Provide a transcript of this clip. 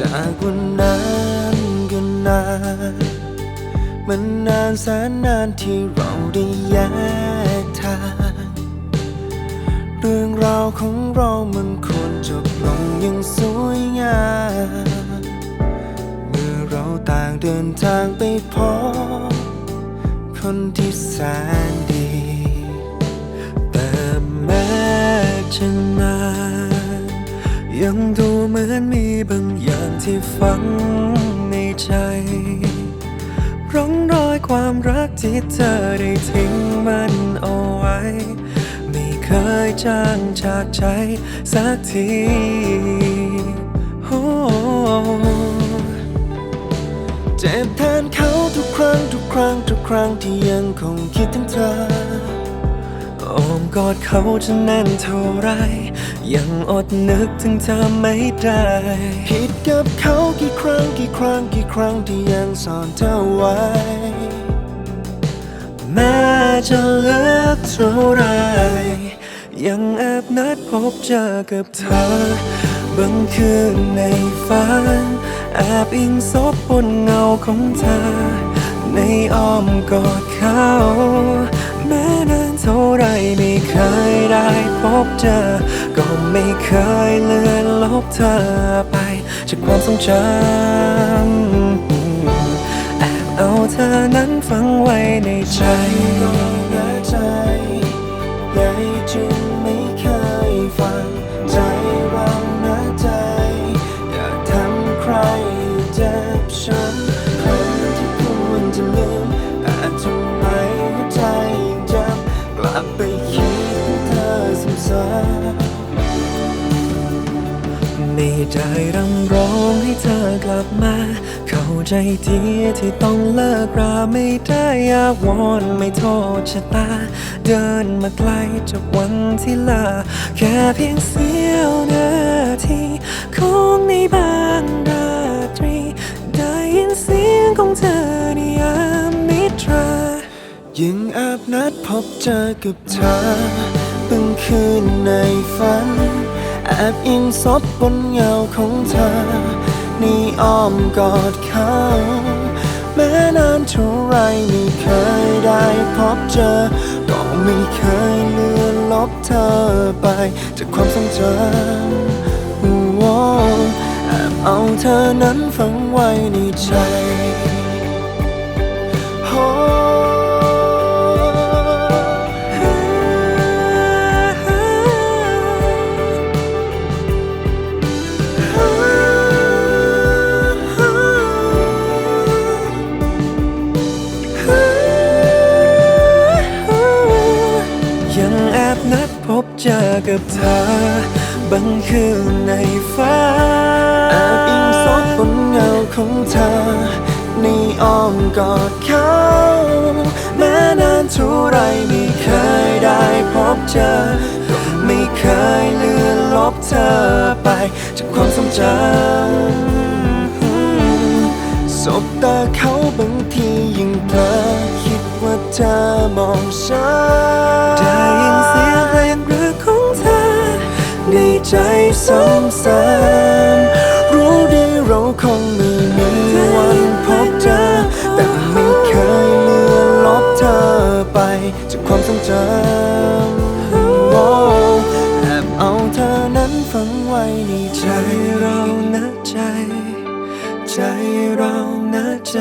จากว่านานก็นนานมันนานแสนนานที่เราได้แยกทาง เรื่องราวของเรามันควรจบลงอย่างสวยงามเมื่อเราต่างเดินทางไปพบคนที่แสนดี แต่แม้จะนานยังดูเหมือนมีบาง ที่ฝังในใจ ร่องรอยความรักที่เธอได้ทิ้งมันเอาไว้ ไม่เคยจางจากใจสักทีโอ้เจ็บแทนเขาทุกครั้งทุกครั้งทุกครั้งที่ยังคงคิดถึงเธอ กอดเขาจะแน่นเท่าไร ยังอดนึกถึงเธอไม่ได้ ผิดกับเขากี่ครั้งกี่ครั้งกี่ครั้งที่ยังซ่อนเธอไว้ แม้จะเลือกเท่าไร ยังแอบนัดพบเจอกับเธอบางคืนในฝันแอบอิงซบบนเงาของเธอ ในอ้อมกอดเขา แม้นา ไรไม่เคยได้พบเจอ ก็ไม่เคยเลือนลบเธอไป จากความทรงจำแอบเอาเธอนั้นฝังไว้ในใจใจ ๆไม่ได้รำร้องให้เธอกลับมา เข้าใจทีที่ต้องเลิกราไม่ได้อยากวอนไม่โทษชะตา เดินมาไกลจากวันที่ลา แค่เพียงเสี้ยวนาทีของในบางราตรี ได้ยินเสียงของเธอในยามนิทรายังแอบนัดพบเจอกับเธอบางคืนในฝัน บอิงซบบนเงาของเธอในอ้อมกอดเขาแม้นานเท่าไรไม่เคยได้พบเจอ ก็ไม่เคยเลือนลบเธอไป จากความทรงจำโอ้แอบเอาเธอนั้นฝังไว้ในใจ พบเจอกับเธอบางคืนในฟ้าแอบอิงซบบนเงาของเธอ ในอ้อมกอดเขาแม้นานเท่าไรไม่เคยได้พบเจอ ไม่เคยเลือนลบเธอไปจากความทรงจำสบตาเขาบางทียิ่งเธอคิดว่าเธอมองฉัน ในใจซ้ำรู้ดีเราคงไม่มีวันพบเจอ แต่ไม่เคยเลือนลบเธอไป จากความทรงจำโอ้แอบเอาเธอนั้นฝังไว้ในใจเรานะใจ ใจเรานะใจ